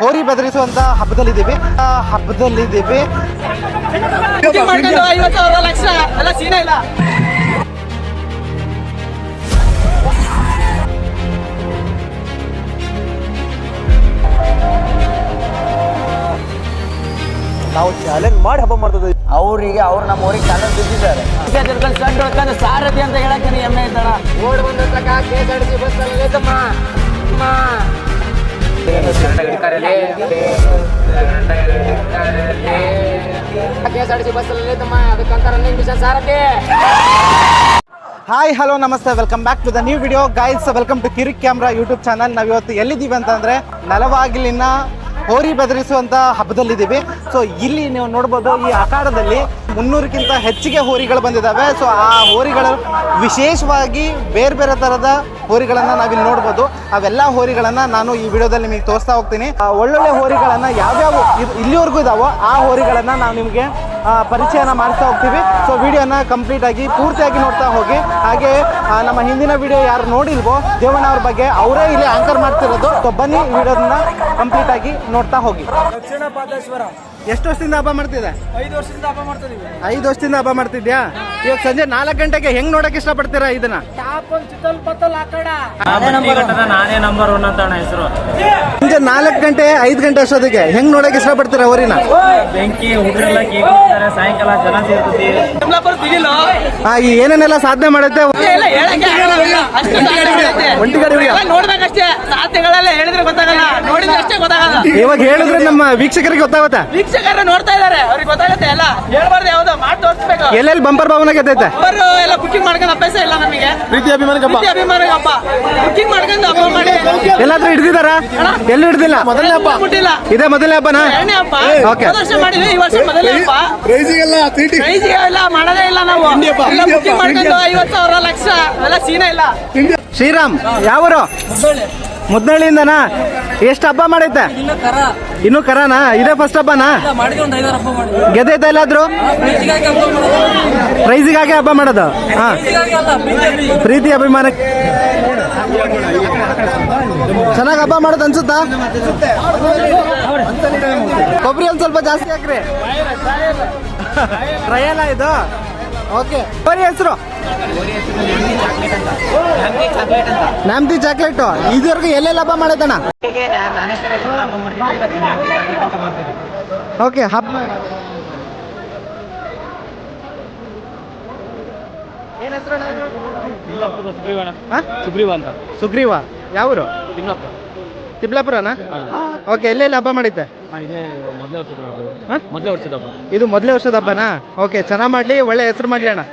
ಹೋರಿ ಬೆದರಿಸುವಂತ ಹಬ್ಬದಲ್ಲಿದ್ದೀವಿ. ಆ ಹಬ್ಬದಲ್ಲಿದ್ದೀವಿ. ಲಕ್ಷ ಎಲ್ಲ ಸೀನ ಇಲ್ಲ. ನಾವು ಚಾಲೆಂಜ್ ಮಾಡಿ ಹಬ್ಬ ಮಾಡ್ತದೆ ಅವರಿಗೆ ಅವ್ರು ನಮ್ಮ ಊರಿಗೆ ಚಾಲೆಂಜ್ ಬಿದ್ದಿದ್ದಾರೆ ಸಣ್ಣ ಹೊಡ್ಕೊಂಡು ಸಾರಥಿ ಅಂತ ಹೇಳಕ್ಕೆ ನೀ ಎಮ್ಮೆ ಇದ್ದಾಳ. ಓಡ್ ಬಂದ ಹಾಯ್, ಹಲೋ, ನಮಸ್ತೆ. Welcome back to the new video guides welcome to Kirik camera YouTube channel ನಾವು ಇವತ್ತು ಎಲ್ಲಿದ್ದೀವಿ ಅಂತಂದರೆ ನಲವಾಗಿಲಿನ ಹೋರಿ ಬೆದರಿಸುವಂತ ಹಬ್ಬದಲ್ಲಿದ್ದೀವಿ. ಸೊ ಇಲ್ಲಿ ನೀವು ನೋಡ್ಬೋದು ಈ ಅಖಾಡದಲ್ಲಿ ಮುನ್ನೂರಕ್ಕಿಂತ ಹೆಚ್ಚಿಗೆ ಹೋರಿಗಳು ಬಂದಿದ್ದಾವೆ. ಸೊ ಆ ಹೋರಿಗಳು ವಿಶೇಷವಾಗಿ ಬೇರೆ ಬೇರೆ ಥರದ ಹೋರಿಗಳನ್ನು ನಾವಿಲ್ಲಿ ನೋಡ್ಬೋದು. ಅವೆಲ್ಲ ಹೋರಿಗಳನ್ನು ನಾನು ಈ ವಿಡಿಯೋದಲ್ಲಿ ನಿಮಗೆ ತೋರಿಸ್ತಾ ಹೋಗ್ತೀನಿ. ಒಳ್ಳೊಳ್ಳೆ ಹೋರಿಗಳನ್ನು ಯಾವ್ಯಾವ ಇಲ್ಲಿವರೆಗೂ ಇದಾವೋ ಆ ಹೋರಿಗಳನ್ನು ನಾವು ನಿಮಗೆ ಪರಿಚಯನ ಮಾಡ್ತಾ ಹೋಗ್ತೀವಿ. ಸೊ ವಿಡಿಯೋನ ಕಂಪ್ಲೀಟಾಗಿ ಪೂರ್ತಿಯಾಗಿ ನೋಡ್ತಾ ಹೋಗಿ. ಹಾಗೆ ನಮ್ಮ ಹಿಂದಿನ ವಿಡಿಯೋ ಯಾರು ನೋಡಿಲ್ವೋ ದೇವಣ್ಣ ಅವ್ರ ಬಗ್ಗೆ ಅವರೇ ಇಲ್ಲಿ ಆಂಕರ್ ಮಾಡ್ತಿರೋದು. ಸೊ ಬನ್ನಿ ವಿಡಿಯೋದನ್ನ ಕಂಪ್ಲೀಟಾಗಿ ನೋಡ್ತಾ ಹೋಗಿ. ದಕ್ಷಿಣ ಪಾದೇಶ್ವರ. ಎಷ್ಟು ವರ್ಷದಿಂದ ಹಬ್ಬ ಮಾಡ್ತಿದ್ದೆ? ಐದು ವರ್ಷದಿಂದ ಹಬ್ಬ ಮಾಡ್ತಿದ್ದೀವಿ ಐದು ವರ್ಷದಿಂದ ಹಬ್ಬ ಮಾಡ್ತಿದ್ಯಾ? ಇವಾಗ ಸಂಜೆ ನಾಲ್ಕು ಗಂಟೆಗೆ ಹೆಂಗ್ ನೋಡಕ್ ಇಷ್ಟಪಡ್ತೀರಾ ಇದನ್ನ? ನಾನೇ ನಂಬರ್ ಒನ್. ಅಂತ ಹೆಸರು. ಸಂಜೆ ನಾಲ್ಕು ಗಂಟೆ ಐದು ಗಂಟೆ ಅಷ್ಟೊತ್ತಿಗೆ ಹೆಂಗ್ ನೋಡಕ್ ಇಷ್ಟಪಡ್ತೀರಾ ಅವರಿನ ಬೆಂಕಿ ಹುಡುಗರೆಲ್ಲ ಸಾಯಂಕಾಲ ಜನ ಏನೇನೆಲ್ಲ ಸಾಧನೆ ಮಾಡುತ್ತೆ? ಒಂಟಿ ಗಾಡಿ ಸಾಧ್ಯಗಳೆಲ್ಲ ಹೇಳಿದ್ರೆ ಗೊತ್ತಾಗಲ್ಲ. ನೋಡಿದ್ರೆ ಅಷ್ಟೇ ಗೊತ್ತಾಗಲ್ಲ. ಇವಾಗ ಹೇಳಿದ್ರೆ ನಮ್ಮ ವೀಕ್ಷಕರಿಗೆ ಗೊತ್ತಾಗುತ್ತೆ? ವೀಕ್ಷಕರ ನೋಡ್ತಾ ಇದಾರೆ. ಅವ್ರಿಗೆ ಗೊತ್ತಾಗುತ್ತೆ ಎಲ್ಲ. ಹೇಳ್ಬಾರ್ದು ಯಾವ್ದು ಮಾತು ತೋರಿಸ್ಬೇಕು. ಎಲ್ಲೆಲ್ಲಿ ಬಂಪರ್ ಭಾವನ ಗೆದ್ದೈತೆ ಅವರು ಎಲ್ಲ ಬುಕ್ಕಿಂಗ್ ಮಾಡ್ಕೊಂಡು ಅಭ್ಯಾಸ ಇಲ್ಲ ನಮಗೆ. ಪ್ರೀತಿ ಅಭಿಮಾನ ಪ್ರೀತಿ ಅಭಿಮಾನ ಹಬ್ಬ. ಬುಕಿಂಗ್ ಮಾಡ್ಕೊಂಡು ಹಬ್ಬ ಮಾಡಿ. ಎಲ್ಲಾದ್ರೂ ಹಿಡ್ದಿದಾರ? ಎಲ್ಲಿ ಹಿಡ್ದಿಲ್ಲ? ಮೊದಲನೇ ಹಬ್ಬ. ಮುಟ್ಟಿಲ್ಲ. ಇದೇ ಮೊದಲನೇ ಹಬ್ಬನಾ? ಎರಡನೇ ಹಬ್ಬ. ಓಕೆ. ವರ್ಷ ಮಾಡಿದ್ವಿ ಈ ವರ್ಷ ಮೊದಲನೇ ಹಬ್ಬ. ಪ್ರೈಸ್ ಎಲ್ಲ ಮಾಡದೇ ಇಲ್ಲ ನಾವು. ಎಲ್ಲ ಬುಕಿಂಗ್ ಮಾಡ್ಕೊಂಡು ಐವತ್ತು ಸಾವಿರ ಲಕ್ಷ ಎಲ್ಲ ಸೀನ ಇಲ್ಲ. ಶ್ರೀರಾಮ್ ಯಾವರು? ಮುದ್ನಳ್ಳಿಯಿಂದನಾ? ಎಷ್ಟು ಹಬ್ಬ ಮಾಡೈತೆ? ಇನ್ನು ಕರಾನಾ? ಇದೇ ಫಸ್ಟ್ ಹಬ್ಬನಾ? ಗೆದ್ದೈತ ಎಲ್ಲಾದ್ರು? ಪ್ರೈಸಿಗಾಗಿ ಹಬ್ಬ ಮಾಡೋದು? ಹಾ. ಪ್ರೀತಿ. ಅಭಿಮಾನ ಚೆನ್ನಾಗಿ ಹಬ್ಬ ಮಾಡೋದು ಅನ್ಸುತ್ತಾ? ಕೊಬ್ಬರಿ ಒಂದ್ ಸ್ವಲ್ಪ ಜಾಸ್ತಿ ಹಾಕ್ರಿ. ಟ್ರಯಲ್ಲ ಇದು? ಓಕೆ. ಬರೀ ಹೆಸರು. ನಮ್ದಿ ಚಾಕ್ಲೇಟ್. ಇದುವರೆಗೂ ಎಲ್ಲೆಲ್ಲಿ ಹಬ್ಬ ಮಾಡೋದಣ್ಣ ಓಕೆ ಹಬ್ಬ ಏನ್ ಹೆಸರು ಸುಗ್ರೀವ ಅಂತ. ಸುಗ್ರೀವ. ಯಾವೂರು? ತಿಬ್ಲಾಪುರನಾ ಓಕೆ ಎಲ್ಲೆಲ್ಲಿ ಹಬ್ಬ ಮಾಡಿದ್ದೆ? ಇದೇ ಮೊದಲೇ ವರ್ಷದ ಹಾ? ಮೊದಲೇ ವರ್ಷದ ಹಬ್ಬ. ಇದು ಮೊದಲೇ ವರ್ಷದ ಹಬ್ಬನಾ? ಓಕೆ ಚೆನ್ನಾಗಿ ಮಾಡಲಿ ಒಳ್ಳೆ ಹೆಸರು ಮಾಡಲಿ ಅಣ್ಣ.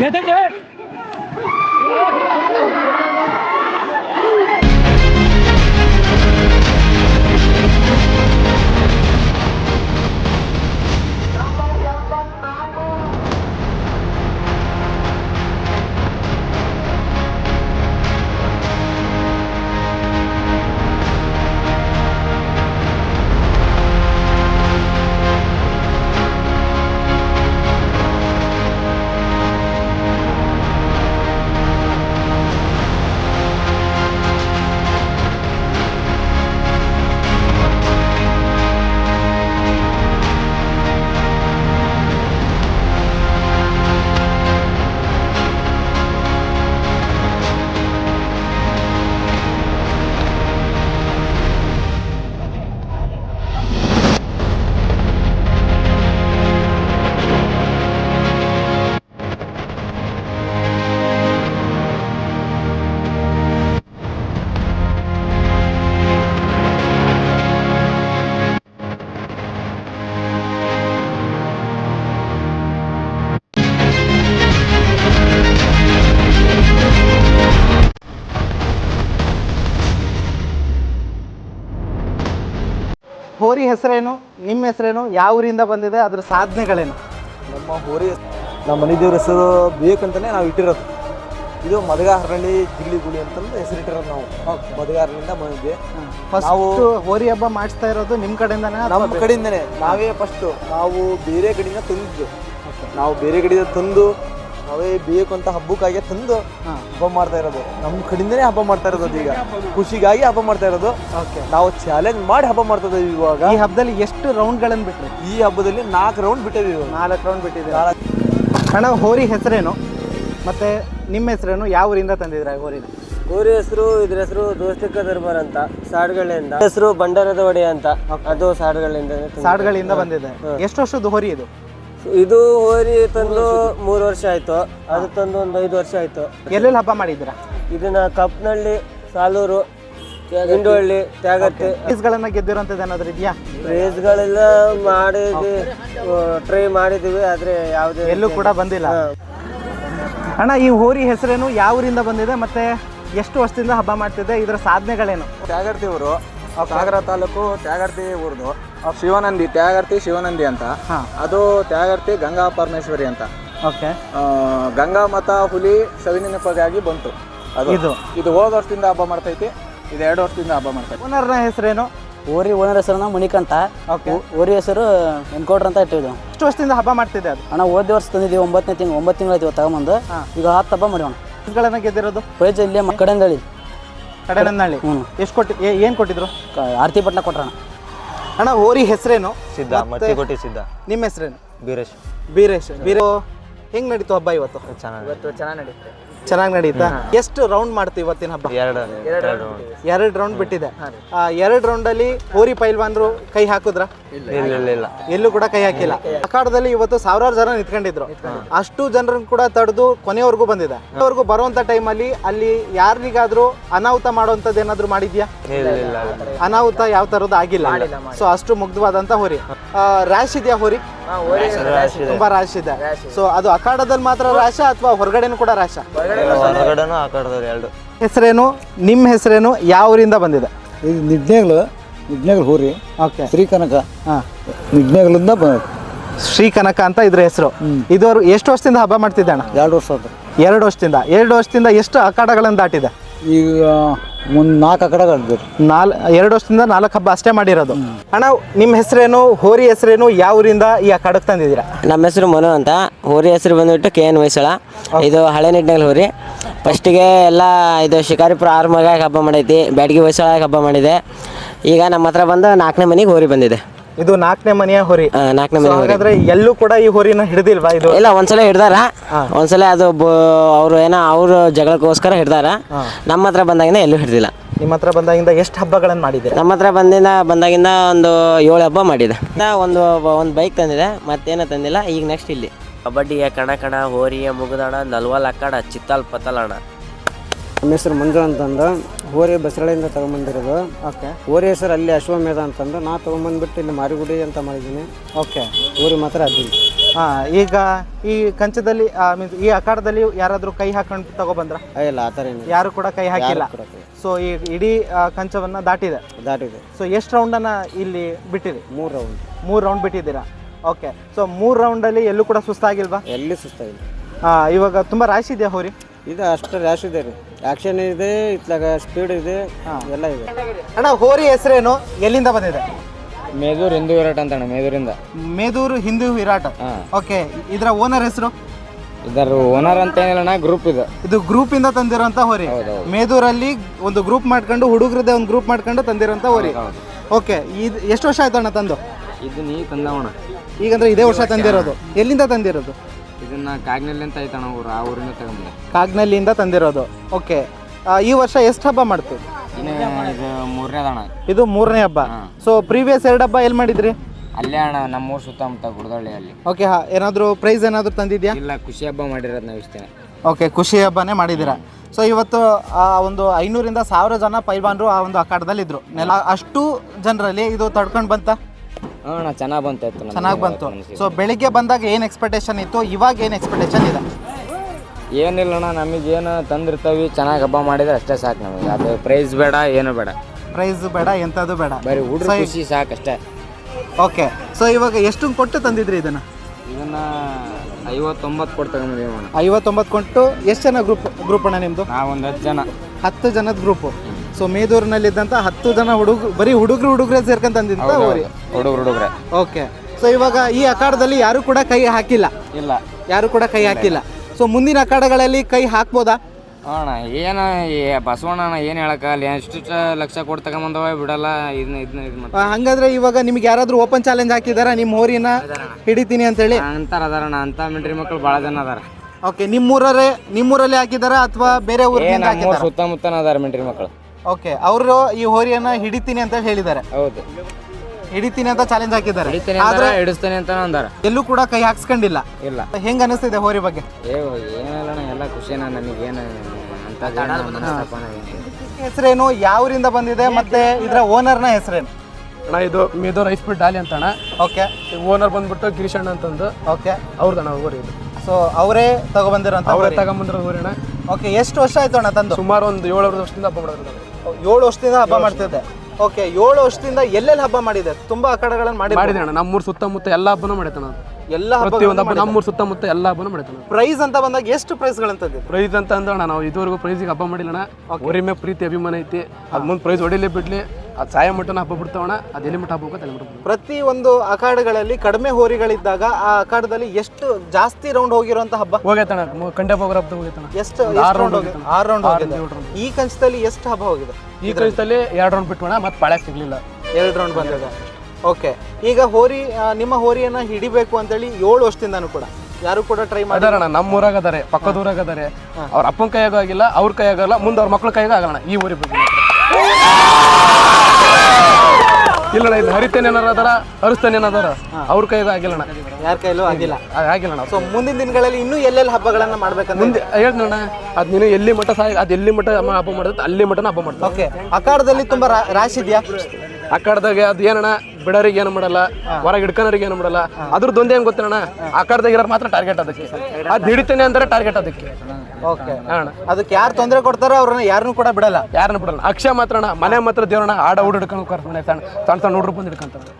Nghe? ಹೋರಿ ಹೆಸರೇನು ನಿಮ್ಮ ಹೆಸರೇನು ಯಾವ ಊರಿಂದ ಬಂದಿದೆ ಅದ್ರ ಸಾಧನೆಗಳೇನು? ನಮ್ಮ ಹೋರಿ ನಮ್ಮ ಮನೆ ದೇವ್ರ ಹೆಸರು ಬೇಕಂತಾನೆ ನಾವು ಇಟ್ಟಿರೋದು. ಇದು ಮದಗಾರಹಳ್ಳಿ ಜಿಲ್ಲಿ ಗುಳಿ ಅಂತಂದು ಹೆಸರಿಟ್ಟಿರೋದು ನಾವು. ಮದಗಾರನಿಂದ ಬಂದಿದ್ದೆ. ಫಸ್ಟ್ ಹೋರಿ ಹಬ್ಬ ಮಾಡಿಸ್ತಾ ಇರೋದು ನಿಮ್ಮ ಕಡೆಯಿಂದನೇ ನಮ್ಮ ಕಡೆಯಿಂದನೇ. ನಾವೇ ಫಸ್ಟು ನಾವು ಬೇರೆ ಕಡೆಯಿಂದ ತಂದಿದ್ದು. ನಾವು ಬೇರೆ ಕಡೆಯಿಂದ ತಂದು ನಾವೇ ಬೇಕು ಅಂತ ಹಬ್ಬಕ್ಕಾಗಿ ತಂದು ಹಾಂ. ಹಬ್ಬ ಮಾಡ್ತಾ ಇರೋದು. ನಮ್ಮ ಕಡೆಯಿಂದನೇ ಹಬ್ಬ ಮಾಡ್ತಾ ಇರೋದು ಈಗ. ಖುಷಿಗಾಗಿ ಹಬ್ಬ ಮಾಡ್ತಾ ಇರೋದು. ಓಕೆ. ನಾವು ಚಾಲೆಂಜ್ ಮಾಡಿ ಹಬ್ಬ ಮಾಡ್ತಾ ಇದ್ದೀವಿ ಇವಾಗ. ಈ ಹಬ್ಬದಲ್ಲಿ ಎಷ್ಟು ರೌಂಡ್ಗಳನ್ನು ಬಿಟ್ಟರೆ ಈ ಹಬ್ಬದಲ್ಲಿ ನಾಲ್ಕು ರೌಂಡ್ ಬಿಟ್ಟಿದ್ದೀವಿ ಇವಾಗ. ನಾಲ್ಕು ರೌಂಡ್ ಬಿಟ್ಟಿದೆ ಅಣ್ಣ ಹೋರಿ ಹೆಸರೇನು? ಮತ್ತೆ ನಿಮ್ಮ ಹೆಸರೇನು? ಯಾವ ಊರಿಂದ ತಂದಿದ್ರ ಹೋರಿನ? ಹೋರಿ ಹೆಸರು ಇದ್ರ ಹೆಸರು ದೋಸ್ತಿಕ ದರ್ಬಾರ್ ಅಂತ ಸಾಡ್ಗಳಿಂದ ಹೆಸರು ಬಂಡಾರದ ಒಡೆಯ ಅಂತ. ಅದು ಸಾಡ್ಗಳಿಂದ ಸಾಡ್ಗಳಿಂದ ಬಂದಿದೆ. ಎಷ್ಟು ವರ್ಷದ ಹೋರಿ ಇದು? ಇದು ಹೋರಿ ತಂದು ಮೂರು ವರ್ಷ ಆಯ್ತು. ಅದು ತಂದು ಒಂದು ಐದು ವರ್ಷ ಆಯ್ತು. ಎಲ್ಲೆಲ್ಲಿ ಹಬ್ಬ ಮಾಡಿದ್ದೀರಾ? ಇದನ್ನ ಕಪ್ನಳ್ಳಿ ಸಾಲೂರು ಹಿಂಡವಳ್ಳಿ ತ್ಯಾಗತ್ತಿ. ಪ್ರೈಸ್ಗಳನ್ನ ಗೆದ್ದಿರೋಂಥದ್ದು ಏನಾದ್ರು ಇದೆಯಾ? ಪ್ರೇಸ್ಗಳೆಲ್ಲ ಮಾಡಿದ್ವಿ. ಟ್ರೈ ಮಾಡಿದ್ದೀವಿ ಆದ್ರೆ ಯಾವುದೇ ಎಲ್ಲೂ ಕೂಡ ಬಂದಿಲ್ಲ. ಅಣ್ಣ ಈ ಹೋರಿ ಹೆಸರೇನು ಯಾವ ಊರಿಂದ ಬಂದಿದೆ? ಮತ್ತೆ ಎಷ್ಟು ವರ್ಷದಿಂದ ಹಬ್ಬ ಮಾಡ್ತಿದೆ ಇದರ ಸಾಧನೆಗಳೇನು? ತ್ಯಾಗರ್ತಿ ಊರು ಸಾಗರ ತಾಲೂಕು ತ್ಯಾಗರ್ತಿ ಊರ್ದು. ಶಿವನಂದಿ ತ್ಯಾಗರ್ತಿ ಶಿವನಂದಿ ಅಂತ. ಹಾ. ಅದು ತ್ಯಾಗರ್ತಿ ಗಂಗಾ ಪರಮೇಶ್ವರಿ ಅಂತ. ಓಕೆ. ಗಂಗಾ ಮತ ಹುಲಿ ಸವಿನೆನಪಗಾಗಿ ಬಂತು. ಅದು ಇದು. ಇದು ಹೋದ ವರ್ಷದಿಂದ ಹಬ್ಬ ಮಾಡ್ತೈತಿ ಇದು ಎರಡು ವರ್ಷದಿಂದ ಹಬ್ಬ ಮಾಡ್ತೈತಿ. ಓನರ್ನ ಹೆಸರೇನು? ಓರಿ ಓನರ್ ಹೆಸರನ್ನ ಮಣಿಕಂತ ಓಕೆ. ಓರಿ ಹೆಸರು ಎನ್ಕೌಂಟ್ರ್ ಅಂತ ಇಟ್ಟಿದ್ದು. ಎಷ್ಟು ವರ್ಷದಿಂದ ಹಬ್ಬ ಮಾಡ್ತಿದ್ದೆ ಅದು? ಅಣ್ಣ ಹೋದ ವರ್ಷ ತಂದಿದ್ದೀವಿ ಒಂಬತ್ತನೇ ತಿಂಗಳು ಒಂಬತ್ತು ತಿಂಗಳು ಆಯ್ತು ತಗೊಂಬಂದು. ಈಗ ಹತ್ತು ಹಬ್ಬ ಪ್ರೈಸ್ಗಳನ್ನ ಗೆದ್ದಿರೋದು? ಪ್ರೈಜ್ ಇಲ್ಲಿ ಹೇಳಿ ಕಡೆನಹಳ್ಳಿ. ಎಷ್ಟು ಕೊಟ್ಟು ಏ- ಏನ್ ಕೊಟ್ಟಿದ್ರು? ಆರತಿ ಪಟ್ಲ ಕೊಟ್ರಣ ಅಣ್ಣ ಓರಿ ಹೆಸರೇನು? ಸಿದ್ಧ ಮತ್ತೆ ಕೊಟ್ಟಿ ಸಿದ್ಧ. ನಿಮ್ಮ ಹೆಸರೇನು? ಬೀರೇಶ್. ಬೀರೇಶ್. ಬೀರೋ ಹೆಂಗ್ ನಡೀತು ಹಬ್ಬ ಇವತ್ತು? ಚೆನ್ನಾಗಿ ಚೆನ್ನಾಗಿ ನಡೀತದೆ ಚೆನ್ನಾಗಿ ನಡೀತಾ ಎಷ್ಟು ರೌಂಡ್ ಮಾಡ್ತೀವಿ ಇವತ್ತಿನ ಹಬ್ಬ? ಎರಡು ರೌಂಡ್ ಬಿಟ್ಟಿದೆ. ಆ, ಎರಡು ರೌಂಡ್ ಅಲ್ಲಿ ಹೋರಿ ಪೈಲ್ವಾನ್ರು ಕೈ ಹಾಕುದ್ರ? ಇಲ್ಲ ಇಲ್ಲ ಇಲ್ಲ ಎಲ್ಲೂ ಕೂಡ ಕೈ ಹಾಕಿಲ್ಲ. ಅಖಾಡದಲ್ಲಿ ಇವತ್ತು ಸಾವಿರಾರು ಜನ ನಿಂತ್ಕೊಂಡಿದ್ರು. ಅಷ್ಟು ಜನರನ್ನು ಕೂಡ ತಡೆದು ಕೊನೆವರೆಗೂ ಬಂದಿದೆ. ಕೊನೆವರೆಗೂ ಬರುವಂತ ಟೈಮಲ್ಲಿ ಅಲ್ಲಿ ಯಾರಿಗಾದ್ರೂ ಅನಾಹುತ ಮಾಡುವಂತದ್ದು ಏನಾದ್ರು ಮಾಡಿದ್ಯಾ? ಇಲ್ಲ ಇಲ್ಲ ಅನಾಹುತ ಯಾವ ತರದ್ದು ಆಗಿಲ್ಲ. ಸೊ ಅಷ್ಟು ಮುಗ್ಧವಾದಂತ ಹೋರಿ. ರ್ಯಾಶ್ ಇದೆಯಾ ಹೋರಿ? ತುಂಬಾ ರಾಶಿ ಇದೆ. ಸೊ ಅದು ಅಖಾಡದಲ್ಲಿ ಮಾತ್ರ ರಾಶ ಅಥವಾ ಹೊರಗಡೆನೂ ಕೂಡ ರಾಶ? ಹೊರಗಡೆನೂ ಎರಡು. ಹೆಸರೇನು ನಿಮ್ಮ ಹೆಸರೇನು ಯಾವ ಊರಿಂದ ಬಂದಿದೆ? ಇದು ನಿಡ್ನೇಗ್ಲು ನಿಡ್ನೇಗ್ಲು ಹೂರಿ. ಓಕೆ. ಶ್ರೀಕನಕ. ಹಾ. ನಿಡ್ನೇಗ್ಲಿಂದ ಬ ಶ್ರೀ ಕನಕ ಅಂತ ಇದ್ರ ಹೆಸರು. ಇದು ಎಷ್ಟು ವರ್ಷದಿಂದ ಹಬ್ಬ ಮಾಡ್ತಿದ್ದೆ ಅಣ್ಣ? ಎರಡು ವರ್ಷ ಆಯ್ತು. ಎರಡು ವರ್ಷದಿಂದ. ಎರಡು ವರ್ಷದಿಂದ ಎಷ್ಟು ಅಖಾಡಗಳನ್ನು ದಾಟಿದೆ? ಈಗ ಒಂದು ನಾಲ್ಕು ಕಡೆ ಕಡ್ದಿರಿ ನಾಲ್ ಎರಡು ವರ್ಷದಿಂದ ನಾಲ್ಕು ಹಬ್ಬ ಅಷ್ಟೇ ಮಾಡಿರೋದು. ಅಣ್ಣ ನಿಮ್ಮ ಹೆಸರೇನು ಹೋರಿ ಹೆಸರೇನು ಯಾವ ಊರಿಂದ ಈ ಕಡಕ್ ತಂದಿದ್ದೀರಾ? ನಮ್ಮ ಹೆಸರು ಮನು ಅಂತ. ಹೋರಿ ಹೆಸರು ಬಂದ್ಬಿಟ್ಟು ಕೆ ಎನ್ ಹೊಯ್ಸಳ. ಇದು ಹಳೆ ನಿಟ್ಟಿನಲ್ಲಿ ಹೋರಿ. ಫಸ್ಟಿಗೆ ಎಲ್ಲ ಇದು ಶಿಕಾರಿಪುರ ಆರ್ಮಗ ಹಬ್ಬ ಮಾಡೈತಿ ಬ್ಯಾಡಗಿ ಹೊಯ್ಸಳ ಹಬ್ಬ ಮಾಡಿದೆ. ಈಗ ನಮ್ಮ ಹತ್ರ ಬಂದು ನಾಲ್ಕನೇ ಮನೆಗೆ ಹೋರಿ ಬಂದಿದೆ. ಇದು ನಾಲ್ಕನೇ ಮನೆಯ ಹೊರಿ. ಆ, ನಾಲ್ಕನೇ ಮನೆ ಹೊರಿ. ಹಾಗಾದ್ರೆ ಎಲ್ಲೂ ಕೂಡ ಈ ಹೊರಿನ ಹಿಡಿದಿಲ್ವಾ ಇದು? ಇಲ್ಲ ಒಂದ್ಸಲ ಹಿಡ್ದಾರ. ಒಂದ್ಸಲ ಅದು ಅವ್ರು ಏನೋ ಅವ್ರ ಜಗಳಕ್ಕೋಸ್ಕರ ಹಿಡ್ದಾರ. ನಮ್ಮ ಹತ್ರ ಬಂದಾಗಿಂದ ಎಲ್ಲೂ ಹಿಡ್ದಿಲ್ಲ. ನಿಮ್ಮ ಹತ್ರ ಬಂದಾಗಿಂದ ಎಷ್ಟು ಹಬ್ಬಗಳನ್ನು ಮಾಡಿದೆ ನಮ್ಮ ಹತ್ರ ಬಂದಿಂದ ಬಂದಾಗಿಂದ ಒಂದು ಏಳು ಹಬ್ಬ ಮಾಡಿದೆ. ನಾ ಒಂದು ಒಂದು ಬೈಕ್ ತಂದಿದೆ ಮತ್ತೇನೋ ತಂದಿಲ್ಲ ಈಗ ನೆಕ್ಸ್ಟ್ ಇಲ್ಲಿ. ಕಬಡ್ಡಿಯ ಕಣ ಕಣ ಹೋರಿಯ ಮುಗುದಣ ನಲ್ವಲ್ ಅಕ್ಕಣ ಚಿತ್ತಲ್ ಪತ್ತಲಣ. ನಮ್ಮ ಹೆಸರು ಮಂಜು ಅಂತಂದು. ಹೋರಿ ಬಸರಳೆಯಿಂದ ತಗೊಂಬಂದಿರೋದು. ಓಕೆ. ಹೋರಿ ಹೆಸರು ಅಲ್ಲಿ ಅಶ್ವಮೇಧ ಅಂತಂದು. ನಾ ತೊಗೊಂಬಂದ್ಬಿಟ್ಟು ಇಲ್ಲಿ ಮಾರಿಗುಡಿ ಅಂತ ಮಾಡಿದ್ದೀನಿ. ಓಕೆ. ಹೋರಿ ಮಾತ್ರ ಅದ್ದೀನಿ ಹಾಂ ಈಗ ಈ ಕಂಚದಲ್ಲಿ ಮೀನ್ಸ್ ಈ ಅಖಾಡದಲ್ಲಿ ಯಾರಾದರೂ ಕೈ ಹಾಕೊಂಡು ತಗೊಬಂದ್ರ? ಇಲ್ಲ ಆ ಥರ ಯಾರು ಕೂಡ ಕೈ ಹಾಕಿಲ್ಲ. ಸೊ ಈ ಇಡೀ ಕಂಚವನ್ನು ಕಂಚವನ್ನ ದಾಟಿದೆ? ದಾಟಿದೆ. ಸೊ ಎಷ್ಟು ರೌಂಡನ್ನ ಇಲ್ಲಿ ಬಿಟ್ಟಿದೆ ಮೂರು ರೌಂಡ್ ಮೂರು ರೌಂಡ್ ಬಿಟ್ಟಿದ್ದೀರಾ? ಓಕೆ. ಸೊ ಮೂರು ರೌಂಡಲ್ಲಿ ಎಲ್ಲೂ ಕೂಡ ಸುಸ್ತಾಗಿಲ್ವಾ? ಎಲ್ಲಿ ಸುಸ್ತಾಗಿಲ್ಲ. ಆ, ಇವಾಗ ತುಂಬ ರಾಶಿ ಇದೆಯಾ ಹೋರಿ? ಇದು ಅಷ್ಟು ರ್ಯಾಶ್ ಇದೆ ರೀ. ಆ್ಯಕ್ಷನ್ ಇದೆ ಇತ್ಲಾಗ ಸ್ಪೀಡ್ ಇದೆ ಎಲ್ಲ ಇದೆ. ಅಣ್ಣ ಹೋರಿ ಹೆಸರೇನು? ಎಲ್ಲಿಂದ ಬಂದಿದೆ? ಮೇದೂರು ಹಿಂದೂ ವಿರಾಟ್ ಅಂತ ಅಣ್ಣ ಮೇದೂರಿಂದ. ಮೇದೂರು ಹಿಂದೂ ವಿರಾಟ್. ಓಕೆ ಇದರ ಓನರ್ ಹೆಸರು? ಇದರ ಓನರ್ ಅಂತ ಏನಿಲ್ಲ ಗ್ರೂಪ್ ಇದು. ಇದು ಗ್ರೂಪ್ ಇಂದ ತಂದಿರುವಂತ ಹೋರಿ. ಮೇದೂರಲ್ಲಿ ಒಂದು ಗ್ರೂಪ್ ಮಾಡ್ಕೊಂಡು ಹುಡುಗರದೇ ಒಂದು ಗ್ರೂಪ್ ಮಾಡ್ಕೊಂಡು ತಂದಿರುವಂತ ಹೋರಿ. ಓಕೆ ಇದು ಎಷ್ಟು ವರ್ಷ ಆಯ್ತು ಅಣ್ಣ ತಂದು? ಇದು ನೀ ತಂದವಣ ಈಗಂದ್ರೆ ಇದೇ ವರ್ಷ ತಂದಿರೋದು. ಎಲ್ಲಿಂದ ತಂದಿರೋದು? ಇದನ್ನ ಕಾಗ್ನಲ್ಲಿ ಅಂತ ಐತಣ ಊರು ಆ ಊರಿಂದ ತಗೊಂಬಂದೆ ಕಾಗ್ನಲ್ಲಿಂದ ತಂದಿರೋದು. ಓಕೆ ಈ ವರ್ಷ ಎಷ್ಟು ಹಬ್ಬ ಮಾಡ್ತೀವಿ ಇನ್ನು ಇದು ಮೂರನೇದಣ್ಣ ಇದು ಮೂರನೇ ಹಬ್ಬ. ಸೊ ಪ್ರೀವಿಯಸ್ ಎರಡು ಹಬ್ಬ ಎಲ್ಲಿ ಮಾಡಿದ್ರಿ? ಅಲ್ಲೇ ಅಣ್ಣ ನಮ್ಮ ಊರು ಸುತ್ತಮುತ್ತ ಗುಡದಳ್ಳಿಯಲ್ಲಿ. ಓಕೆ ಏನಾದರೂ ಪ್ರೈಸ್ ಏನಾದರೂ ತಂದಿದ್ಯಾ? ಇಲ್ಲ ಖುಷಿ ಹಬ್ಬ ಮಾಡಿರೋದು ನಾವು ಇಷ್ಟೇ. ಓಕೆ ಖುಷಿ ಹಬ್ಬನೇ ಮಾಡಿದ್ದೀರಾ? ಸೊ ಇವತ್ತು ಆ ಒಂದು ಐನೂರಿಂದ ಸಾವಿರ ಜನ ಪೈಲ್ವಾನರು ಆ ಒಂದು ಅಖಾಡದಲ್ಲಿ ಇದ್ರು ನೆಲ ಅಷ್ಟು ಜನರಲ್ಲಿ ಇದು ತಡ್ಕೊಂಡು ಬಂತ? ಹ್ಞೂ ಅಣ್ಣ ಚೆನ್ನಾಗಿ ಬಂತು ಆಯ್ತು ಚೆನ್ನಾಗಿ ಬಂತು. ಸೊ ಬೆಳಿಗ್ಗೆ ಬಂದಾಗ ಏನು ಎಕ್ಸ್ಪೆಕ್ಟೇಷನ್ ಇತ್ತು? ಇವಾಗ ಏನು ಎಕ್ಸ್ಪೆಕ್ಟೇಷನ್ ಇದೆ? ಏನಿಲ್ಲ ಅಣ್ಣ ನಮಗೇನು ತಂದಿರ್ತಾವೆ ಚೆನ್ನಾಗಿ ಹಬ್ಬ ಮಾಡಿದ್ರೆ ಅಷ್ಟೇ ಸಾಕು ನಮಗೆ. ಅದು ಪ್ರೈಸ್ ಬೇಡ ಏನು ಬೇಡ. ಪ್ರೈಸ್ ಬೇಡ ಎಂಥದ್ದು ಬೇಡ. ಬರೀ ಊಟ ಖುಷಿ ಸಾಕು ಅಷ್ಟೇ. ಓಕೆ ಸೊ ಇವಾಗ ಎಷ್ಟು ಕೊಟ್ಟು ತಂದಿದ್ರಿ ಇದನ್ನು? ಇದನ್ನು ಐವತ್ತೊಂಬತ್ತು ಕೊಟ್ಟು ತಗೊಂಡಿದ್ದೀವಿ ಅಣ್ಣ. ಐವತ್ತೊಂಬತ್ತು ಕೊಟ್ಟು ಎಷ್ಟು ಜನ ಗ್ರೂಪ್ ಗ್ರೂಪ್ ಅಣ್ಣ ನಿಮ್ಮದು ನಾವೊಂದು ಹತ್ತು ಜನ. ಹತ್ತು ಜನದ ಗ್ರೂಪು ಸೊ ಮೇದೂರಿನಲ್ಲಿದ್ದಂಥ ಹತ್ತು ಜನ ಹುಡುಗ ಬರೀ ಹುಡುಗರು ಹುಡುಗರೇ ಸೇರ್ಕೊಂತಂದಿದ್ದ ಹುಡುಗರು ಹುಡುಗ್ರು ಹುಡುಗ್ರೆ. ಓಕೆ ಸೊ ಇವಾಗ ಈ ಅಖಾಡದಲ್ಲಿ ಯಾರು ಕೂಡ ಕೈ ಹಾಕಿಲ್ಲ? ಇಲ್ಲ. ಯಾರು ಕೂಡ ಕೈ ಹಾಕಿಲ್ಲ. ಸೊ ಮುಂದಿನ ಅಖಾಡಗಳಲ್ಲಿ ಕೈ ಹಾಕ್ಬೋದಾ? ಅಣ್ಣ ಏನು ಬಸವಣ್ಣ ಏನು ಅಲ್ಲಿ ಎಷ್ಟು ಲಕ್ಷ ಕೊಟ್ಟು ತಗೊಂಬಂದವ ಬಿಡಲ್ಲ ಇದನ್ನ ಇದನ್ನ ಇದು ಆ, ಹಂಗಾದ್ರೆ ಇವಾಗ ನಿಮ್ಗೆ ಯಾರಾದ್ರೂ ಓಪನ್ ಚಾಲೆಂಜ್ ಹಾಕಿದಾರ? ನಿಮ್ಮ ಹೋರಿನ ಹಿಡಿತೀನಿ ಅಂತ ಹೇಳಿ? ಅಂತಾರ ಅದಾರಣ್ಣ ಅಂತ ಮಿಲ್ಟ್ರಿ ಮಕ್ಕಳು ಭಾಳ ಜನ ಅದಾರ. ಓಕೆ ನಿಮ್ಮೂರಲ್ಲೇ ನಿಮ್ಮೂರಲ್ಲಿ ಹಾಕಿದಾರ ಅಥವಾ ಬೇರೆ ಊರಿನಿಂದ ನಮ್ಮೂರ್ ಹಾಕಿದಾರ? ಸುತ್ತಮುತ್ತನ ಅದಾರ ಮಿಲ್ಟ್ರಿ ಮಕ್ಕಳು ಓಕೆ ಅವರು ಈ ಹೋರಿಯನ್ನ ಹಿಡಿತೀನಿ ಅಂತ ಹೇಳಿದ್ದಾರೆ. ಹೌದು. ಹಿಡಿತೀನಿ ಅಂತ ಚಾಲೆಂಜ್ ಹಾಕಿದ್ದಾರೆ. ಹಿಡಿತೇನೆ ಆದ್ರೆ ಹಿಡಿಸ್ತೇನೆ ಅಂತ ಅಂದಾರ. ಎಲ್ಲೂ ಕೂಡ ಕೈ ಹಾಕ್ಸ್ಕೊಂಡಿಲ್ಲ. ಇಲ್ಲ. ಹೆಂಗ ಅನಿಸ್ತಿದೆ ಹೋರಿ ಬಗ್ಗೆ? ಎಲ್ಲ ಖುಷಿನ ನನಗೇನು ಅಂತ. ಹೆಸರೇನು ಯಾವರಿಂದ ಬಂದಿದೆ ಮತ್ತೆ ಇದರ ಓನರ್ನ ಹೆಸರೇನು? ಅಣ್ಣ ಇದು ಮೇದೋ ರೈಸ್ ಬಿಟ್ ಡಾಲಿ ಅಂತ ಅಣ್ಣ. ಓಕೆ. ಓನರ್ ಬಂದ್ಬಿಟ್ಟು ಗಿರೀಶ್ ಅಣ್ಣ ಅಂತಂದು. ಓಕೆ. ಅವ್ರದಣ್ಣ ಊರಿ ಇದು. ಸೊ ಅವರೇ ತಗೊಬಂದಿರೋ ಅವರೇ ತಗೊಂಬಂದಿರೋ ಅಣ್ಣ. ಓಕೆ ಎಷ್ಟು ವರ್ಷ ಆಯ್ತು ಅಣ್ಣ ತಂದು? ಸುಮಾರು ಒಂದು ಏಳು ವರ್ಷದಿಂದ ಹಬ್ಬ ಮಾಡೋದು. ಏಳು ವರ್ಷದಿಂದ ಹಬ್ಬ ಮಾಡ್ತಿದ್ದೆ. ಓಕೆ ಏಳು ವರ್ಷದಿಂದ ಎಲ್ಲೆಲ್ಲಿ ಹಬ್ಬ ಮಾಡಿದೆ? ತುಂಬಾ ಅಖಾಡಗಳನ್ನು ಮಾಡಿ ಮಾಡಿದೆ ಅಣ್ಣ ನಮ್ಮೂರ್ ಸುತ್ತಮುತ್ತ ಎಲ್ಲ ಹಬ್ಬನೂ ಮಾಡೈತಣ್ಣ ಎಲ್ಲ ಪ್ರತಿಯೊಂದು ಹಬ್ಬ ನಮ್ಮೂರು ಸುತ್ತಮುತ್ತ ಎಲ್ಲ ಹಬ್ಬನೂ ಮಾಡಿದ್ದೆ ಪ್ರೈಸ್ ಅಂತ ಬಂದಾಗ ಎಷ್ಟು ಪ್ರೈಸ್ ತಂದಿದ್ದು ಪ್ರೈಸ್ ಅಂತ ಅಂದಣ್ಣ ನಾವು ಇದುವರೆಗೂ ಪ್ರೈಸಿಗೆ ಹಬ್ಬ ಮಾಡಿಲ್ಲಣ್ಣ ಒರಿಮೆ ಪ್ರೀತಿ ಅಭಿಮಾನ ಐತಿ. ಅದ್ ಮುಂದೆ ಪ್ರೈಸ್ ಹೊಡಿಲಿ ಬಿಡ್ಲಿ. ಅದು ಸಾಯ ಮಟ್ಟನ ಹಬ್ಬ ಬಿಡ್ತಾವಣ ಅದು ಎಲ್ಲಿ ಮಟ್ಟ ಹಬ್ಬಕ್ಕೆ ತಲೆ ಮಟ್ಟ ಪ್ರತಿ ಒಂದು ಅಖಾಡಗಳಲ್ಲಿ ಕಡಿಮೆ ಹೋರಿಗಳಿದ್ದಾಗ ಆ ಅಖಾಡದಲ್ಲಿ ಎಷ್ಟು ಜಾಸ್ತಿ ರೌಂಡ್ ಹೋಗಿರುವಂತ ಹಬ್ಬ? ಹೋಗೈತಣ ಕಂಡೆ ಹೋಗ್ರ ಹಬ್ಬ ಹೋಗೈತಣ ಎಷ್ಟು ಆರು ರೌಂಡ್ ಹೋಗಿದೆ. ಆರು ರೌಂಡ್ ಹೋಗಿದೆ. ಈ ಕಂಚದಲ್ಲಿ ಎಷ್ಟು ಹಬ್ಬ ಹೋಗಿದೆ? ಈ ಕಂಚದಲ್ಲಿ ಎರಡು ರೌಂಡ್ ಬಿಟ್ಟೋಣ ಮತ್ತೆ ಪಾಳ್ಯಾಕ್ ಸಿಗ್ಲಿಲ್ಲ. ಎರಡು ರೌಂಡ್ ಬಂದಿದೆ. ಓಕೆ ಈಗ ಹೋರಿ ನಿಮ್ಮ ಹೋರಿಯನ್ನ ಹಿಡಿಬೇಕು ಅಂತೇಳಿ ಏಳು ವರ್ಷದಿಂದನೂ ಕೂಡ. ಯಾರು ಕೂಡ ಟ್ರೈ ಮಾಡ್ಯಾರಣ ನಮ್ಮ ಊರಾಗ ಅದಾರೆ ಪಕ್ಕದ ಊರಾಗ ಅದಾರೆ. ಅವ್ರ ಅಪ್ಪನ ಕೈಯಾಗ ಆಗಿಲ್ಲ ಅವ್ರ ಕೈಯಾಗಲ್ಲ ಮುಂದೆ ಅವ್ರ ಮಕ್ಳ ಕೈಯಾಗ ಆಗಲ್ಲ ಈ ಊರಿಗೆ ಬಗ್ಗೆ ಇಲ್ಲಣ್ಣ ಇದು ಹರಿತೇನೆ ಏನಾರ ಅದಾರ? ಹರಿಸ್ತೇನೆ ಏನಾದಾರ ಅವ್ರ ಕೈ ಆಗಿಲ್ಲಣ್ಣ ಯಾರ ಕೈಲೂ ಆಗಿಲ್ಲ. ಆಗಿಲ್ಲಣ್ಣ ಸೊ ಮುಂದಿನ ದಿನಗಳಲ್ಲಿ ಇನ್ನೂ ಎಲ್ಲೆಲ್ಲಿ ಹಬ್ಬಗಳನ್ನ ಮಾಡ್ಬೇಕಂತ ಮುಂದೆ ಹೇಳ್ದಣ್ಣ ಅದ್ ನೀನು ಎಲ್ಲಿ ಮಠ ಸಾಯ ಅದ್ ಎಲ್ಲಿ ಮಠ ಹಬ್ಬ ಮಾಡಿದ್ರೆ ಅಲ್ಲಿ ಮಠನ ಹಬ್ಬ ಮಾಡ್ತಾರೆ ಓಕೆ ಅಖಾಡದಲ್ಲಿ ತುಂಬಾ ರಾಶಿ ಇದೆಯಾ? ಆ ಕಡ್ದಾಗ ಅದ್ ಏನಣ್ಣ? ಬಿಡರಿಗೆ ಏನು ಮಾಡಲ್ಲ ಹೊರಗೆ ಹಿಡ್ಕೊನರಿಗೆ ಏನು ಮಾಡಲ್ಲ. ಅದ್ರದ್ದು ಒಂದೇ ಏನ್ ಗೊತ್ತೇನಣ್ಣ? ಆ ಕಡ್ದಾಗ ಇರೋರು ಮಾತ್ರ ಟಾರ್ಗೆಟ್ ಅದಕ್ಕೆ. ಅದು ಹಿಡಿತೇನೆ ಅಂದ್ರೆ ಟಾರ್ಗೆಟ್ ಅದಕ್ಕೆ. ಓಕೆ. ಅಣ್ಣ. ಅದಕ್ಕೆ ಯಾರು ತೊಂದರೆ ಕೊಡ್ತಾರೋ ಅವ್ರನ್ನ ಯಾರನ್ನೂ ಕೂಡ ಬಿಡಲ್ಲ. ಯಾರನ್ನು ಬಿಡಲ್ಲ. ಅಕ್ಷಯ ಮಾತ್ರ ಅಣ್ಣ ಮನೆ ಮಾತ್ರ ದೇವ್ರಣ್ಣ ಆಡ ಹುಡು ಹಿಡ್ಕೊಂಡು ಕರ್ಸ್ಕೊಂಡೆ ಸಣ್ಣ ಸಣ್ಣ ಸಣ್ಣ ಹುಡುಗರು ಬಂದು ಹಿಡ್ಕೊಂತಾರೆ.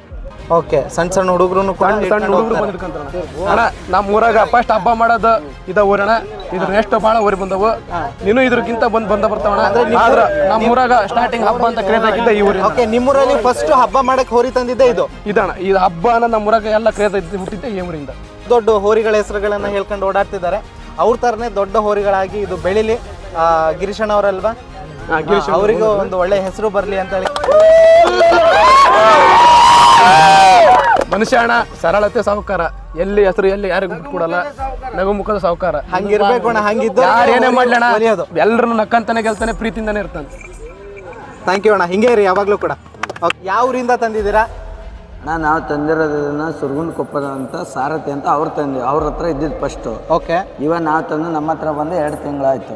ಓಕೆ ಸಣ್ಣ ಸಣ್ಣ ಹುಡುಗರು ಸಣ್ಣ ಸಣ್ಣ ಹುಡುಗರು ಬಂದು ಹಿಡ್ಕೊಂತಾರೆ ಅಣ್ಣ. ನಮ್ಮ ಊರಾಗ ಫಸ್ಟ್ ಹಬ್ಬ ಮಾಡೋದು ಇದ ಊರಣ ಇದ್ರ ನೆಕ್ಸ್ಟ್ ಭಾಳ ಊರಿ ಬಂದವು. ನೀನು ಇದ್ರಕ್ಕಿಂತ ಬಂದ್ ಬಂದ ಬರ್ತಾವಣ ಆದ್ರ ನಮ್ಮ ಊರಾಗ ಸ್ಟಾರ್ಟಿಂಗ್ ಹಬ್ಬ ಅಂತ ಕ್ರೇಜ್ ಈ ಊರಿ ಓಕೆ ನಿಮ್ಮೂರಲ್ಲಿ ಫಸ್ಟ್ ಹಬ್ಬ ಮಾಡಕ್ ಹೋರಿ ತಂದಿದ್ದೆ ಇದು. ಇದಾನ ಇದು ಹಬ್ಬ ಅನ್ನೋದು ನಮ್ಮ ಊರಾಗ ಎಲ್ಲ ಕ್ರೇಜ್ ಹುಟ್ಟಿದ್ದೆ ಈ ಊರಿಂದ. ದೊಡ್ಡ ಹೋರಿಗಳ ಹೆಸರುಗಳನ್ನ ಹೇಳ್ಕೊಂಡು ಓಡಾಡ್ತಿದ್ದಾರೆ. ಅವ್ರ ತರನೇ ದೊಡ್ಡ ಹೋರಿಗಳಾಗಿ ಇದು ಬೆಳಿಲಿ. ಆ, ಗಿರೀಶಣ್ಣ ಅವರಲ್ವಾ? ಅವರಿಗೂ ಒಂದು ಒಳ್ಳೆ ಹೆಸರು ಬರ್ಲಿ ಅಂತ ಹೇಳಿ. ಮನುಷ್ಯ ಅಣ್ಣ ಸರಳತೆ ಸಾಹುಕಾರ. ಎಲ್ಲಿ ಹೆಸರು ಎಲ್ಲಿ ಯಾರಿಗೂ ಬಿಟ್ಕೊಡಲ್ಲ ನಗು ಮುಖದ ಸಾಹುಕಾರ. ಹಂಗಿರ್ಬೇಕು ಅಣ್ಣ ಹಂಗಿದ್ದು ಯಾರು ಏನೇ ಮಾಡ್ಲಣ್ಣ ಎಲ್ಲರನ್ನು ನಕ್ಕಂತಾನೆ ಗೆಲ್ತಾನೆ ಪ್ರೀತಿಯಿಂದಾನೆ ಇರ್ತಾನೆ. ಥ್ಯಾಂಕ್ ಯು ಅಣ್ಣ ಹಿಂಗೆ ರೀ ಯಾವಾಗಲೂ ಕೂಡ. ಯಾವ ಊರಿಂದ ತಂದಿದ್ದೀರಾ? ಅಣ್ಣ ನಾವು ತಂದಿರೋದನ್ನ ಸುರ್ಗುಂಡ್ ಕೊಪ್ಪದ ಅಂತ ಸಾರಥಿ ಅಂತ ಅವ್ರು ತಂದ್ವಿ ಅವ್ರ ಹತ್ರ ಇದ್ದಿದ್ದು ಫಸ್ಟು ಓಕೆ ಇವಾಗ ನಾವು ತಂದು ನಮ್ಮ ಹತ್ರ ಬಂದು ಎರಡು ತಿಂಗಳಾಯ್ತು.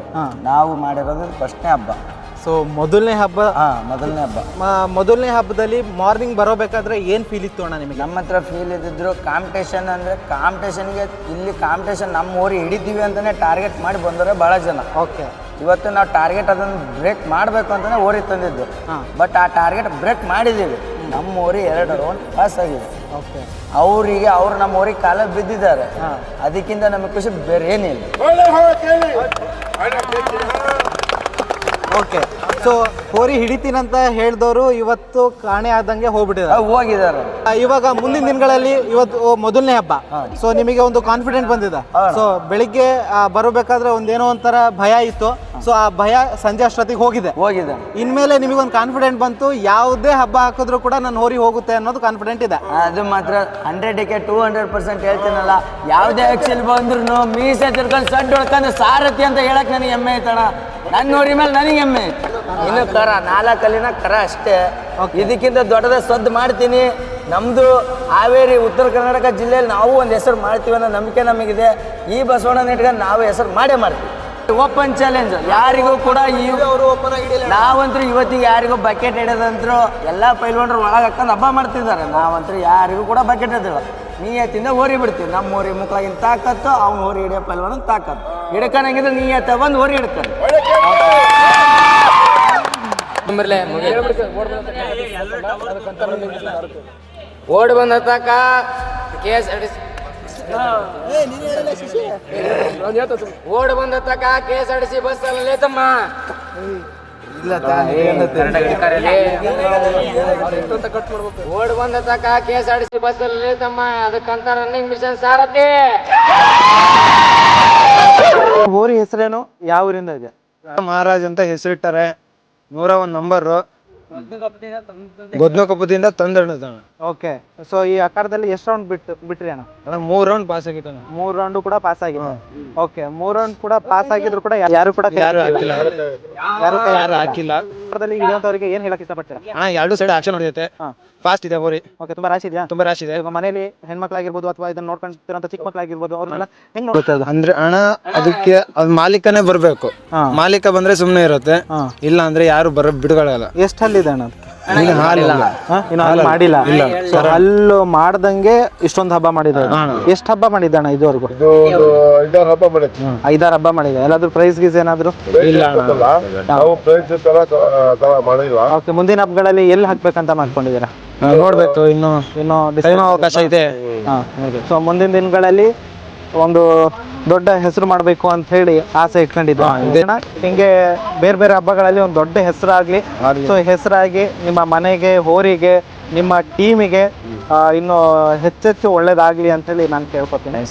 ನಾವು ಮಾಡಿರೋದು ಫಸ್ಟ್ನೇ ಹಬ್ಬ. ಸೊ ಮೊದಲನೇ ಹಬ್ಬ ಹಾಂ ಮೊದಲನೇ ಹಬ್ಬ. ಮೊದಲನೇ ಹಬ್ಬದಲ್ಲಿ ಮಾರ್ನಿಂಗ್ ಬರೋಬೇಕಾದ್ರೆ ಏನು ಫೀಲ್ ಇತ್ತು ಅಣ್ಣ ನಿಮಗೆ? ನಮ್ಮ ಹತ್ರ ಫೀಲ್ ಇದ್ದಿದ್ರು ಕಾಂಪಿಟೇಷನ್ ಅಂದರೆ ಕಾಂಪಿಟೇಷನ್ಗೆ ಇಲ್ಲಿ ಕಾಂಪಿಟೇಷನ್ ನಮ್ಮ ಊರಿಗೆ ಹಿಡಿತೀವಿ ಅಂತಲೇ ಟಾರ್ಗೆಟ್ ಮಾಡಿ ಬಂದರೆ ಭಾಳ ಜನ. ಓಕೆ ಇವತ್ತು ನಾವು ಟಾರ್ಗೆಟ್ ಅದನ್ನು ಬ್ರೇಕ್ ಮಾಡಬೇಕು ಅಂತಲೇ ಓರಿ ತಂದಿದ್ದು. ಬಟ್ ಆ ಟಾರ್ಗೆಟ್ ಬ್ರೇಕ್ ಮಾಡಿದ್ದೀವಿ ನಮ್ಮ ಊರಿಗೆ ಎರಡು ರೌಂಡ್ ಪಾಸ್ ಆಗಿದೆ. ಓಕೆ ಅವರಿಗೆ ಅವ್ರು ನಮ್ಮ ಊರಿಗೆ ಕಾಲ ಬಿದ್ದಿದ್ದಾರೆ. ಅದಕ್ಕಿಂತ ನಮಗೆ ಖುಷಿ ಬೇರೆ ಏನಿಲ್ಲ ಓಕೆ ಸೊ ಹೋರಿ ಹಿಡಿತೀನಂತ ಹೇಳ್ದವರು ಇವತ್ತು ಕಾಣೆ ಆದಂಗೆ ಹೋಗ್ಬಿಟ್ಟಿದ್ದಾರೆ. ಹೋಗಿದ್ದಾರೆ. ಇವಾಗ ಮುಂದಿನ ದಿನಗಳಲ್ಲಿ ಇವತ್ತು ಮೊದಲನೇ ಹಬ್ಬ. ಸೊ ನಿಮಗೆ ಒಂದು ಕಾನ್ಫಿಡೆಂಟ್ ಬಂದಿದೆ. ಸೊ ಬೆಳಿಗ್ಗೆ ಬರಬೇಕಾದ್ರೆ ಒಂದೇನೋ ಒಂಥರ ಭಯ ಇತ್ತು. ಸೊ ಆ ಭಯ ಸಂಜೆ ಅಷ್ಟೊತ್ತಿಗೆ ಹೋಗಿದೆ. ಹೋಗಿದೆ. ಇನ್ಮೇಲೆ ನಿಮಗೊಂದು ಕಾನ್ಫಿಡೆಂಟ್ ಬಂತು. ಯಾವುದೇ ಹಬ್ಬ ಹಾಕಿದ್ರು ಕೂಡ ನನ್ನ ಹೋರಿ ಹೋಗುತ್ತೆ ಅನ್ನೋದು ಕಾನ್ಫಿಡೆಂಟ್ ಇದೆ. ಅದು ಮಾತ್ರ ಹಂಡ್ರೆಡ್ಗೆ ಟೂ ಹಂಡ್ರೆಡ್ ಪರ್ಸೆಂಟ್ ಹೇಳ್ತೀನಲ್ಲ. ಯಾವುದೇ ಆ್ಯಕ್ಷನ್ ಬಂದ್ರು ಮೀಸೆ ತಿರ್ಕೊಂಡು ಸಡ್ಡು ಹೊಡ್ಕೊಂಡು ಸಾರಥಿ ಅಂತ ಹೇಳಕ್ ನನಗೆ ಹೆಮ್ಮೆ ಐತಣ ನನ್ನ ನೋಡಿ ಮೇಲೆ ನನಗೆ ಹೆಮ್ಮೆ. ಇನ್ನು ಕರ ನಾಲ್ಕಲ್ಲಿನ ಕರ ಅಷ್ಟೇ. ಇದಕ್ಕಿಂತ ದೊಡ್ಡದ ಸದ್ದು ಮಾಡ್ತೀನಿ. ನಮ್ಮದು ಹಾವೇರಿ ಉತ್ತರ ಕರ್ನಾಟಕ ಜಿಲ್ಲೆಯಲ್ಲಿ ನಾವು ಒಂದು ಹೆಸರು ಮಾಡ್ತೀವಿ ಅನ್ನೋ ನಂಬಿಕೆ ನಮಗಿದೆ. ಈ ಬಸವಣ್ಣ ಇಟ್ಕೊಂಡು ನಾವು ಹೆಸರು ಮಾಡೇ ಮಾಡ್ತೀವಿ. ಓಪನ್ ಚಾಲೆಂಜ್ ಯಾರಿಗೂ ಕೂಡ ಈ ನಾವಂತೂ ಇವತ್ತಿಗೆ ಯಾರಿಗೂ ಬಕೆಟ್ ಹಿಡಿದಂತ್ರು ಎಲ್ಲ ಪೈಲ್ವಾನ್ರು ಒಳಗೆ ಹಾಕೊಂಡು ಹಬ್ಬ ಮಾಡ್ತಿದ್ದಾರೆ. ನಾವಂತೂ ಯಾರಿಗೂ ಕೂಡ ಬಕೆಟ್ ಹಿಡಿದಿಲ್ಲ. ನೀಯತ್ತಿಂದ ಹೋರಿ ಬಿಡ್ತೀವಿ ನಮ್ಮ ಊರಿ ಮುಕ್ಳಾಗಿನ ತಾಕತ್ತು ಅವ್ನು ಹೋರಿ ಹಿಡಿಯೋ ಪಲ್ವನ ತಾಕತ್ತು. ಹಿಡ್ಕೊಂಡಂಗಿದ್ರೆ ನೀಯತ್ತ ಬಂದು ಹೋರಿ ಹಿಡ್ತಾನೆ ಓಡ್ ಬಂದ ತಕ K S R T C ಓಡ್ ಬಂದ ತಕ K S R T C bus ಅಲ್ಲೇ ತಮ್ಮ. ಓಡ್ ಬಂದ ತಕ K S R T C bus ಅಲ್ಲಿ ತಮ್ಮ ಅದಕ್ಕಂತ ರನ್ನಿಂಗ್ ಮಿಷನ್ ಸಾರಥಿ. ಊರಿ ಹೆಸರೇನು? ಯಾವ ಊರಿಂದ ಇದೆ? ಮಹಾರಾಜ್ ಅಂತ ಹೆಸರಿಟ್ಟಾರೆ. ನೂರ ಒಂದ್ ನಂಬರು ಗೊದ್ನಕೊಪ್ಪದಿಂದ ತಂದಣ್ಣ ಓಕೆ ಸೊ ಈ ಆಕಾರದಲ್ಲಿ ಎಷ್ಟು ರೌಂಡ್ ಬಿಟ್ಟು ಬಿಟ್ರಿ ಅಣ್ಣ? ಅಣ್ಣ ಮೂರ್ ರೌಂಡ್ ಪಾಸ್ ಆಗಿತ್ತು ಮೂರ್ ರೌಂಡ್ ಕೂಡ ಪಾಸ್ ಆಗಿದೆ ಓಕೆ ಮೂರ್ ರೌಂಡ್ ಕೂಡ ಪಾಸ್ ಆಗಿದ್ರು ಕೂಡ ಯಾರು ಕೂಡ ಕೈ ಯಾರು ಹಾಕಿಲ್ಲ. ಯಾರು ಕೈ ಯಾರು ಹಾಕಿಲ್ಲ. ಆಕಾರದಲ್ಲಿ ಇರುವಂತವರಿಗೆ ಏನ್ ಹೇಳಕ್ ಇಷ್ಟಪಡ್ತೀರಾ? ಅಣ್ಣ ಎರಡು ಸೈಡ್ ಆಕ್ಷನ್ ಹೊಡೆಯುತ್ತೆ. ಫಾಸ್ಟ್ ಇದೆ ಹೋರಿ ಓಕೆ ತುಂಬಾ ರಾಶಿ ಇದೆಯಾ? ತುಂಬಾ ರಾಶಿ ಇದೆ. ಇವಾಗ ಮನೇಲಿ ಹೆಣ್ಮಕ್ಳಾಗಿರ್ಬೋದು ಅಥವಾ ಇದನ್ನ ನೋಡ್ಕೊಂತಿರೋಂಥ ಚಿಕ್ಕ ಮಕ್ಳಾಗಿರ್ಬೋದು ಅವ್ರನ್ನೆಲ್ಲ ಹೆಂಗ್ ನೋಡ್ತಾ ಅಂದ್ರೆ ಹಣ ಅದಕ್ಕೆ ಅದ್ ಮಾಲೀಕನೇ ಬರ್ಬೇಕು. ಹಾ. ಮಾಲೀಕ ಬಂದ್ರೆ ಸುಮ್ನೆ ಇರುತ್ತೆ. ಹಾ. ಇಲ್ಲ ಅಂದ್ರೆ ಯಾರು ಬರ ಬಿಡುಗಡಲ್ಲ ಎಷ್ಟು ಹಲ್ಲಿದೆ ಅಣ್ಣ? ಇನ್ನು ಮಾಡಿಲ್ಲ. ಹಲ್ಲು ಮಾಡ್ದಂಗೆ ಇಷ್ಟೊಂದು ಹಬ್ಬ ಮಾಡಿದ ಎಷ್ಟು ಹಬ್ಬ ಮಾಡಿದ್ದಣ್ಣ ಇದುವರೆಗೂ? ಐದಾರು ಹಬ್ಬ ಮಾಡಿದೆ ಎಲ್ಲಾದ್ರೂ ಪ್ರೈಸ್ ಗೀಸ್ ಏನಾದ್ರು? ಅಣ್ಣ. ಓಕೆ ಮುಂದಿನ ಹಬ್ಬಗಳಲ್ಲಿ ಎಲ್ಲಿ ಹಾಕ್ಬೇಕಂತ ಮಾಡ್ಕೊಂಡಿದ್ದೀರಾ? ನೋಡ್ಬೇಕು ಇನ್ನು ಇನ್ನು ಅವಕಾಶ ಇದೆ. ಸೊ ಮುಂದಿನ ದಿನಗಳಲ್ಲಿ ಒಂದು ದೊಡ್ಡ ಹೆಸರು ಮಾಡಬೇಕು ಅಂತ ಹೇಳಿ ಆಸೆ ಇಟ್ಕೊಂಡಿದ್ದೆ. ಹಿಂಗೆ ಬೇರೆ ಬೇರೆ ಹಬ್ಬಗಳಲ್ಲಿ ಒಂದು ದೊಡ್ಡ ಹೆಸರಾಗ್ಲಿ. ಸೊ ಹೆಸರಾಗಿ ನಿಮ್ಮ ಮನೆಗೆ ಹೋರಿಗೆ ನಿಮ್ಮ ಟೀಮಿಗೆ ಇನ್ನು ಹೆಚ್ಚೆಚ್ಚು ಒಳ್ಳೇದಾಗ್ಲಿ ಅಂತ ಹೇಳಿ ನಾನು ಕೇಳ್ಕೊತೀನಿ.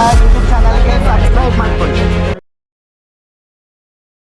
I.